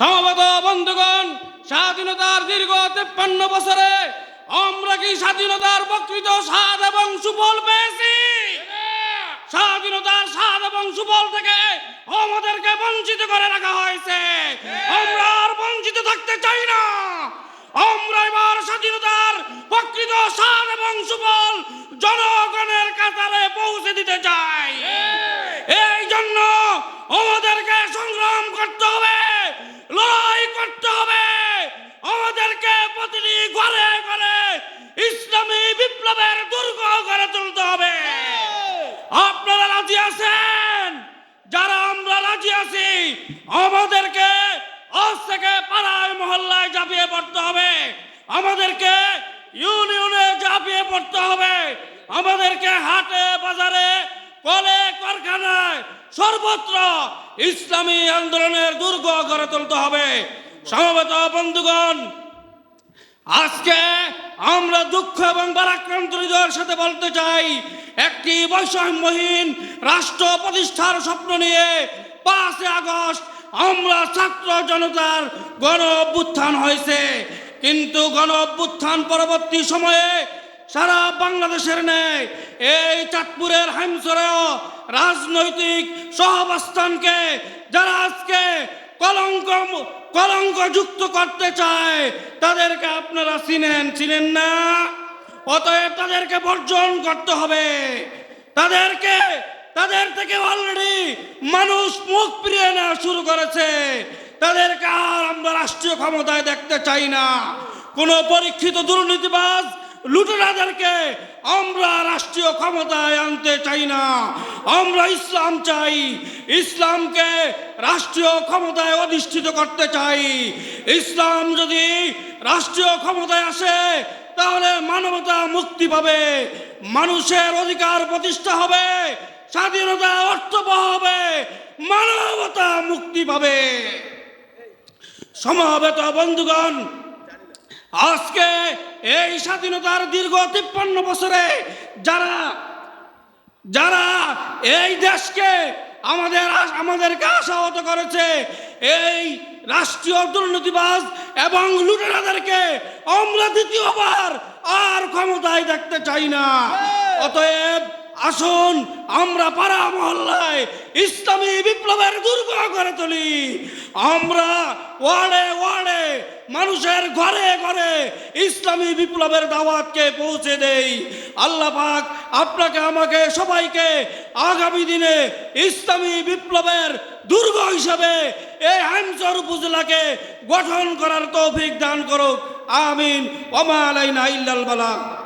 সমবেত বন্ধুগণ, স্বাধীনতার দীর্ঘ তেপ্পান্ন বছরে আমরা কি স্বাধীনতার প্রকৃত স্বাদ এবং সুফল পেয়েছি? স্বাধীনতার স্বাদ এবং সুফল থেকে আমাদেরকে বঞ্চিত করে রাখা হয়েছে। আমরা আর বঞ্চিত থাকতে চাই না আমরা এবার স্বাধীনতার প্রকৃত স্বাদ এবং সুফল জনগণের কাতারে পৌঁছে দিতে চাই এই জন্য আমাদেরকে সংগ্রাম করতে হবে লড়াই করতে হবে আমাদেরকে প্রতিটি ঘরে ঘরে ইসলামী বিপ্লবের দুর্গ গড়ে তুলতে হবে আপনারা রাজি আছেন যারা আমরা রাজি আছি আমাদেরকে আজ থেকে পাড়ায়, মহল্লায় ঝাঁপিয়ে পড়তে হবে। আমাদেরকে ইউনিয়নে ঝাঁপিয়ে পড়তে হবে। আমাদেরকে হাটে, বাজারে, কলে, কারখানায় সর্বত্র ইসলামী আন্দোলনের দুর্গ গড়ে তুলতে হবে। সমবেত বন্ধুগণ, আজকে আমরা দুঃখ এবং বারাক্রান্ত হৃদয়ের সাথে বলতে চাই, একটি বৈষম্যহীন রাষ্ট্র প্রতিষ্ঠার স্বপ্ন নিয়ে পাঁচই আগস্ট আমরা ছাত্র জনতার গণ অভ্যুত্থান হয়েছে। কিন্তু গণ অভ্যুত্থান পরবর্তী সময়ে সারা বাংলাদেশের নেই এই চাঁদপুরের হাইমসরেও রাজনৈতিক সহাবস্থানকে যারা আজকে কলঙ্ক কলঙ্ক যুক্ত করতে চায়, তাদেরকে আপনারা চিনেন চিনেন না? অতএব তাদেরকে বর্জন করতে হবে। তাদেরকে তাদের থেকে অলরেডি মানুষ মুখ ফিরিয়ে নেওয়া শুরু করেছে। তাদেরকে আর আমরা রাষ্ট্রীয় ক্ষমতায় দেখতে চাই না। কোনো পরীক্ষিত দুর্নীতিবাজ লুটেরাদেরকে আমরা রাষ্ট্রীয় ক্ষমতায় আনতে চাই না। আমরা ইসলাম চাই। ইসলামকে রাষ্ট্রীয় ক্ষমতায় অধিষ্ঠিত করতে চাই। ইসলাম যদি ক্ষমতায় আসে, তাহলে মানবতা মুক্তি পাবে, মানুষের অধিকার প্রতিষ্ঠা হবে, স্বাধীনতা অর্থবহ হবে, মানবতা মুক্তি পাবে। সমাবেত বন্ধুগণ, আজকে এই স্বাধীনতার দীর্ঘ তিপ্পান্ন বছরে যারা যারা এই দেশকে আমাদের আমাদেরকে আশাহত করেছে এই রাষ্ট্রীয় দুর্নীতিবাজ এবং লুটেরাদেরকে আমরা দ্বিতীয়বার আর ক্ষমতায় দেখতে চাই না। অতএব আসুন, আমরা পাড়া মহল্লায় ইসলামী বিপ্লবের দুর্গ করে তুলি। আমরা ওয়ার্ডে ওয়ার্ডে মানুষের ঘরে ঘরে ইসলামী বিপ্লবের দাওয়াতকে পৌঁছে দেই। আল্লাহ পাক আপনাকে, আমাকে সবাইকে আগামী দিনে ইসলামী বিপ্লবের দুর্গ হিসাবে এই হাইমচর উপজেলাকে গঠন করার তৌফিক দান করুক। আমিন। ওমা আলাইনা ইল্লাল বালা।